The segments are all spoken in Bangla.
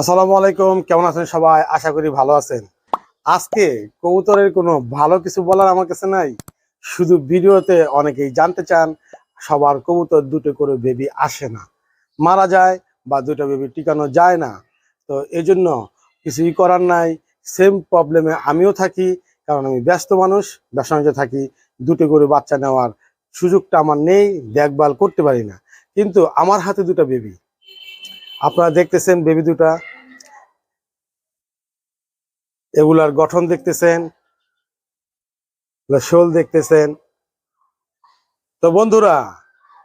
আসসালামু আলাইকুম, কেমন আছেন সবাই? আশা করি ভালো আছেন। আজকে কবুতরের কোনো ভালো কিছু বলার আমার কাছে নাই। শুধু ভিডিওতে অনেকেই জানতে চান, সবার কবুতর দুটো করে বেবি আসে না, মারা যায় বা দুটো বেবি টিকানো যায় না। তো এই জন্য কিছুই করার নাই। সেম প্রবলেমে আমিও থাকি, কারণ আমি ব্যস্ত মানুষ ব্যবসা থাকি। দুটো করে বাচ্চা নেওয়ার সুযোগটা আমার নেই, দেখভাল করতে পারি না। কিন্তু আমার হাতে দুটো বেবি আপনারা দেখতেছেন বেবি দুটা। এগুলার গঠন দেখতেছেন। শোল দেখতেছেন। তো বন্ধুরা,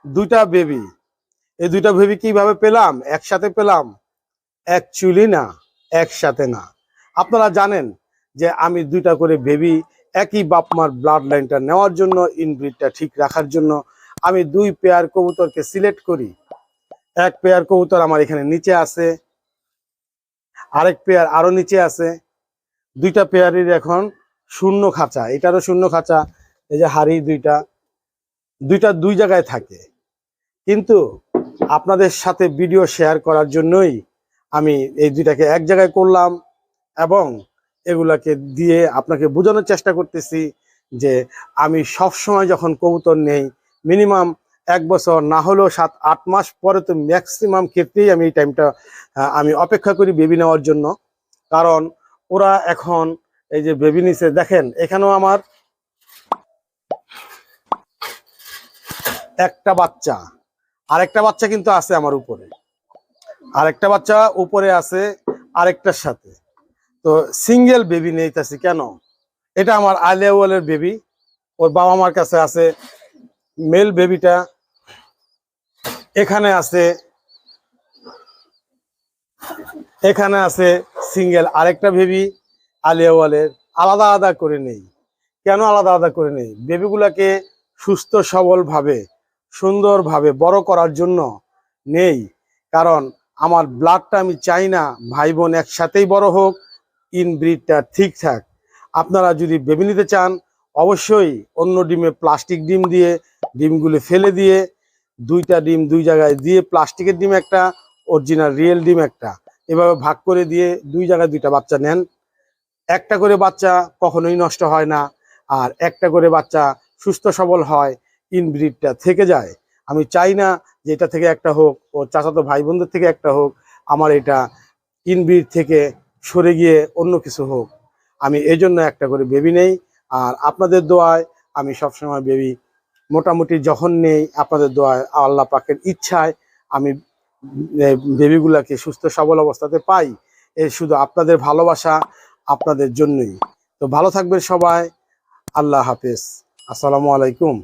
দুইটা বেবি এই দুইটা বেবি কীভাবে পেলাম? একসাথে পেলাম। অ্যাকচুয়ালি না, একসাথে না। আপনারা জানেন যে আমি দুইটা করে বেবি একই বাপ মার ব্লাড লাইনটা নেওয়ার জন্য ইনব্রিডটা ঠিক রাখার জন্য আমি দুই পেয়ার কবুতরকে সিলেক্ট করি। এক পেয়ার কবুতর আমার এখানে নিচে আছে। আরেক পেয়ার আরও নিচে আছে। দুইটা পেয়ারের এখন শূন্য খাঁচা। এটারও শূন্য খাঁচা, এই যে হাড়ি দুইটা। দুইটা দুই জায়গায় থাকে। কিন্তু আপনাদের সাথে ভিডিও শেয়ার করার জন্যই আমি এই দুইটাকে এক জায়গায় করলাম এবং এগুলাকে দিয়ে আপনাকে বোঝানোর চেষ্টা করতেছি যে আমি সব সময় যখন কবুতর নেই মিনিমাম এক বছর না হলেও সাত, আট মাস পরে তো ম্যাক্সিমাম ক্ষেত্রেই আমি এই টাইমটা আমি অপেক্ষা করি বেবি নেওয়ার জন্য। কারণ ওরা এখন এই যে বেবি নিচে দেখেন, এখানেও আমার একটা বাচ্চা। আরেকটা বাচ্চা কিন্তু আছে আমার উপরে। আরেকটা বাচ্চা উপরে আছে আরেকটার সাথে। তো সিঙ্গেল বেবি নেইতাছি কেন? এটা আমার আলিয়াওয়ালের বেবি ওর বাবা মার কাছে আছে মেল বেবিটা এখানে আছে এখানে আছে সিঙ্গেল আরেকটা বেবি আলিয়াওয়ালের আলাদা আলাদা করে নেই। কেন আলাদা আলাদা করে নেই? বেবিগুলাকে সুস্থ, সবলভাবে, সুন্দরভাবে বড় করার জন্য নেই। কারণ আমার ব্লাডটা আমি চাই না ভাই বোন একসাথেই বড় হোক ইনব্রিডটা ঠিকঠাক আপনারা যদি বেবি নিতে চান, অবশ্যই অন্য ডিমে প্লাস্টিক ডিম দিয়ে ডিমগুলো ফেলে দিয়ে দুইটা ডিম দুই জায়গায় দিয়ে প্লাস্টিকের ডিম একটা অরিজিনাল রিয়েল ডিম একটা। এভাবে ভাগ করে দিয়ে দুই জায়গায় দুইটা বাচ্চা নেন। একটা করে বাচ্চা কখনোই নষ্ট হয় না, আর একটা করে বাচ্চা সুস্থ সবল হয় ইনব্রিডটা থেকে যায়। আমি চাই না যে এটা থেকে একটা হোক, ও চাচাতো ভাই বোনদের থেকে একটা হোক, আমার এটা ইনব্রিড থেকে সরে গিয়ে অন্য কিছু হোক। আমি এই জন্য একটা করে বেবি নেই, আর আপনাদের দোয়ায় আমি সবসময় বেবি মোটামুটি যখন নেই আপনাদের দোয়া আল্লাহ পাকের ইচ্ছায় আমি বেবিগুলাকে সুস্থ সবল অবস্থাতে পাই। এ শুধু আপনাদের ভালোবাসা, আপনাদের জন্যই। তো ভালো থাকবেন সবাই। আল্লাহ হাফেজ। আসসালামু আলাইকুম।